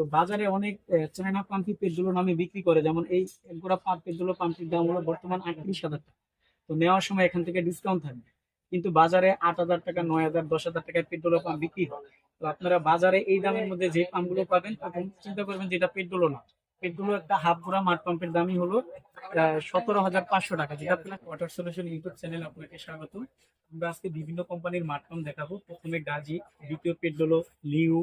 তো বাজারে অনেক চায়না পাম্পি পেটগুলো নামে বিক্রি করে, যেমন এই একগোড়া পাম্প পেটগুলো পাম্পটির দাম হলো বর্তমান আটত্রিশ হাজার টাকা। তো নেওয়ার সময় এখান থেকে ডিসকাউন্ট থাকবে। কিন্তু বাজারে আট হাজার টাকা, নয় হাজার, দশ হাজার টাকায় পেট্রোল পাম্প বিক্রি হয়। তো আপনারা বাজারে এই দামের মধ্যে যে পাম্পগুলো পাবেন তখন চিন্তা করবেন যে এটা পেট্রোলও না। পেট্রোল একটা হাফ গোড়া মাঠ পাম্পের দামই হলো সতেরো হাজার পাঁচশো টাকা। যেটা আপনার ওয়াটার সলিউশন ইউটিউব চ্যানেল আপনাকে স্বাগত আমরা আজকে বিভিন্ন কোম্পানির মাঠ পাম্প দেখাবো। প্রথমে গাজি, দ্বিতীয় পেট্রোলো লিউ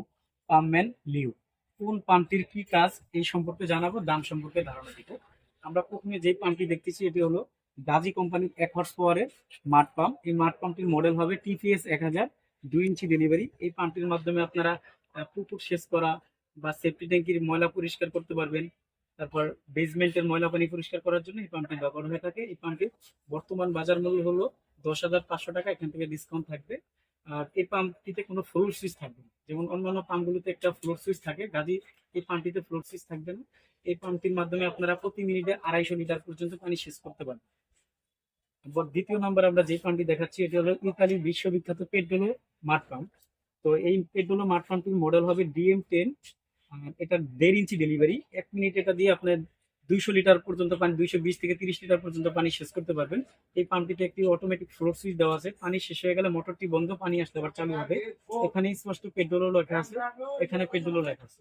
পাম্পম্যান লিউ। কোন পাম্পটির কি কাজ এই সম্পর্কে জানাব, দাম সম্পর্কে ধারণা দিব। আমরা প্রথমে যে পাম্পটি দেখতেছি, এটি হলো গাজী কোম্পানির এক হর্স পাওয়ারের মাঠ পাম্প। এই মাঠ পাম্পটির মডেল হবে টিপিএস এক হাজার, দুই ইঞ্চি ডেলিভারি এই পাম্পটির মাধ্যমে আপনারা পুকুর সেচ করা বা সেফটি ট্যাঙ্কির ময়লা পরিষ্কার করতে পারবেন। তারপর বেসমেন্টের ময়লা পানি পরিষ্কার করার জন্য এই পাম্পটি ব্যবহার হয়ে থাকে। এই পাম্পটির বর্তমান বাজার মূল্য হলো দশ হাজার পাঁচশো টাকা। এখান থেকে ডিসকাউন্ট থাকবে। আর এই পাম্পটিতে কোনো ফ্লোর সুইচ থাকবে না। যেমন অন্যান্য পাম্পগুলোতে একটা ফ্লোর সুইচ থাকে, গাজী, এই পাম্পটিতে ফ্লোর সুইচ থাকবে না। এই পাম্পটির মাধ্যমে আপনারা প্রতি মিনিটে আড়াইশো লিটার পর্যন্ত পানি সেচ করতে এরপর দ্বিতীয় নম্বর আমরা যে পাম্পটি দেখাচ্ছি, এটি হলো ইতালির বিশ্ববিখ্যাত পেট্রোলো মাঠ পাম্প। তো এই পেট্রোলো মাঠ পাম্পটির মডেল হবে ডিএম টেন। এটা দেড় ইঞ্চি ডেলিভারি এক মিনিট এটা দিয়ে আপনার দুইশো লিটার পর্যন্ত পানি, দুইশো বিশ থেকে তিরিশ লিটার পর্যন্ত পানি শেষ করতে পারবেন। এই পাম্পটিতে একটি অটোমেটিক ফ্লোর সুইচ দেওয়া আছে। পানি শেষ হয়ে গেলে মোটরটি বন্ধ পানি আসতে আবার চালু হবে। এখানে স্পষ্ট পেট্রোলও লেখা আছে। এখানে পেট্রোলও লেখা আছে।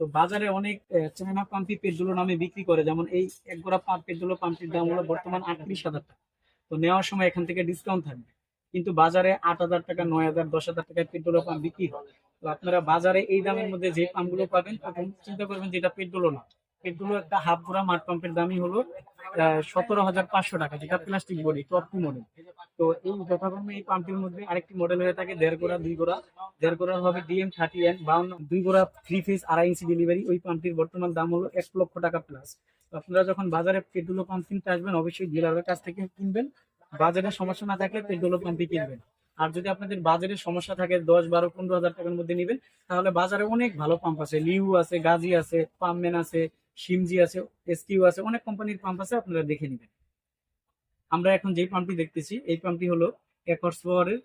তো বাজারে অনেক চায়না পাম্পি পেট্রোল নামে বিক্রি করে। যেমন এই এক গোড়া পাম্প পেট্রোল পাম্পটির দাম হলো বর্তমান আটত্রিশ হাজার টাকা। তো নেওয়ার সময় এখান থেকে ডিসকাউন্ট থাকবে। কিন্তু বাজারে আট হাজার টাকা, নয় হাজার, দশ হাজার টাকায় পেট্রোল পাম্প বিক্রি হয়। তো আপনারা বাজারে এই দামের মধ্যে যে পাম্পগুলো পাবেন তখন চিন্তা করবেন যে এটা পেট্রোলও না। পেট্রোল একটা হাফ গোড়া মাঠ পাম্পের দামই হলো সতেরো হাজার পাঁচশো টাকা, যেটা plastic body top two model তো এই যথাক্রমে এই পাম্পটির মধ্যে আরেকটি মডেল হয়ে থাকে, দেড় গোড়া দুই গোড়া দেড় গোড়ার হবে ডিএম থার্টি এন বাউন্ন, দুই গোড়া থ্রি ফেজ আড়াই ইঞ্চি ডেলিভারি ওই পাম্পটির বর্তমান দাম হলো এক লক্ষ টাকা প্লাস আপনারা যখন বাজারে পেট্রোল পাম্প কিনতে আসবেন, অবশ্যই ডিলারের কাছ থেকে কিনবেন। বাজারে সমস্যা না থাকলে পেট্রোল পাম্পই কিনবেন। আর যদি আপনাদের বাজারে সমস্যা থাকে, দশ, বারো, পনেরো হাজার টাকার মধ্যে নেবেন, তাহলে বাজারে অনেক ভালো পাম্প আছে। লিউ আছে, গাজি আছে, পাম্পম্যান আছে সিমজি আছে এসকিউ আছে, অনেক কোম্পানির পাম্প আছে, আপনারা দেখে নেবেন। আমরা এখন যে পাম্পটি দেখতেছি, এই পাম্পটি হলো এক হর্স পাওয়ারের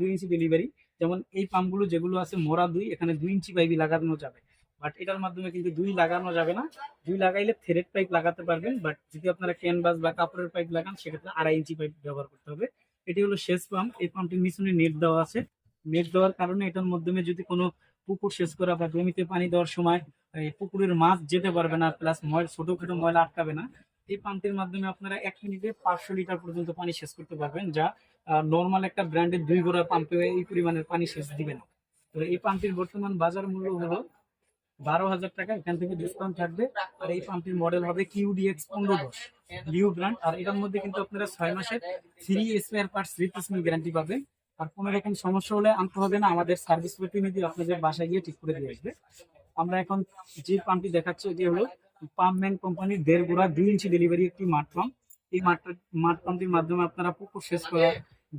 দুই ইঞ্চি ডেলিভারি যেমন এই পাম্পগুলো যেগুলো আছে, মোরা দুই, এখানে দুই ইঞ্চি পাইপই লাগানো যাবে। বাট এটার মাধ্যমে কিন্তু দুই লাগানো যাবে না। দুই লাগাইলে থ্রেড পাইপ লাগাতে পারবেন বাট যদি আপনারা ক্যানভাস বা কাপড়ের পাইপ লাগান, সেক্ষেত্রে আড়াই ইঞ্চি পাইপ ব্যবহার করতে হবে। এটি হলো শেষ পাম্প এই পাম্পটির মিশনে নেট দেওয়া আছে। নেট দেওয়ার কারণে এটার মাধ্যমে যদি কোনো পুকুর শেষ করা বা জমিতে পানি দেওয়ার সময় এই পুকুরের মাছ যেতে পারবে না প্লাস ময়লা ছোটখাটো ময়লা আটকাবে না। এই পাম্পটির মাধ্যমে আপনারা এক মিনিটে পাঁচশো লিটার পর্যন্ত পানি শেষ করতে পারবেন, যা নর্মাল একটা ব্র্যান্ডের দুই গোড়া পাম্পে এই পরিমাণের পানি শেষ দিবে না। তো এই পাম্পটির বর্তমান বাজার মূল্য হলো বারো হাজার টাকা, এখান থেকে ডিসকাউন্ট থাকবে। আর এই পাম্পটির মডেল হবে কিউডিএক্স পনেরো দশ লিউ ব্র্যান্ড আর এটার মধ্যে কিন্তু আপনারা ছয় মাসের three spare parts replacement guarantee পাবেন। আর কোনো রকম সমস্যা হলে আনতে হবে না, আমাদের সার্ভিস প্রতিনিধি আপনাদের বাসায় গিয়ে ঠিক করে দিয়ে আসবে। আমরা এখন যে পাম্পটি দেখাচ্ছি, এটি হলো পাম্পম্যান কোম্পানির দেড় গোড়া দুই ইঞ্চি ডেলিভারি একটি মাঠ পাম্প এই মাঠ মাঠ পাম্পটির মাধ্যমে আপনারা পুকুর শেষ করা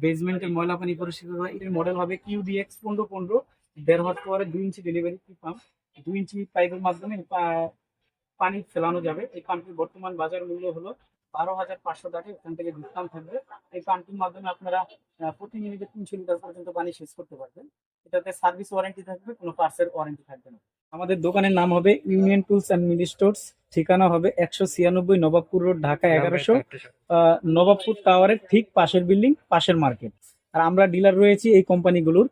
বেসমেন্টের ময়লা পানি পরিষ্কার করা, এর মডেল হবে কিউডিএক্স পনেরো পনেরো দেড় হট পাওয়ারে দুই ইঞ্চি ডেলিভারি পাম্প দুই ইঞ্চি পাইপের মাধ্যমে পানি ফেলানো যাবে। এই পাম্পটির বর্তমান বাজার মূল্য হলো বারো হাজার পাঁচশো টাকা, এখান থেকে ডিসকাউন্ট থাকবে। এই পাম্পটির মাধ্যমে আপনারা প্রতি মিনিটে তিনশো লিটার পর্যন্ত পানি শেষ করতে পারবেন। এটাতে সার্ভিস ওয়ারেন্টি থাকবে, কোনো পার্সের ওয়ারেন্টি থাকবে না। আমাদের দোকানের নাম হবে union tools and mini stores ঠিকানা হবে একশো ছিয়ানব্বই নবাবপুর রোড ঢাকা এগারোশো। নবাবপুর টাওয়ারের ঠিক পাশের বিল্ডিং পাশের মার্কেট। আর আমরা ডিলার রয়েছি এই কোম্পানিগুলোর।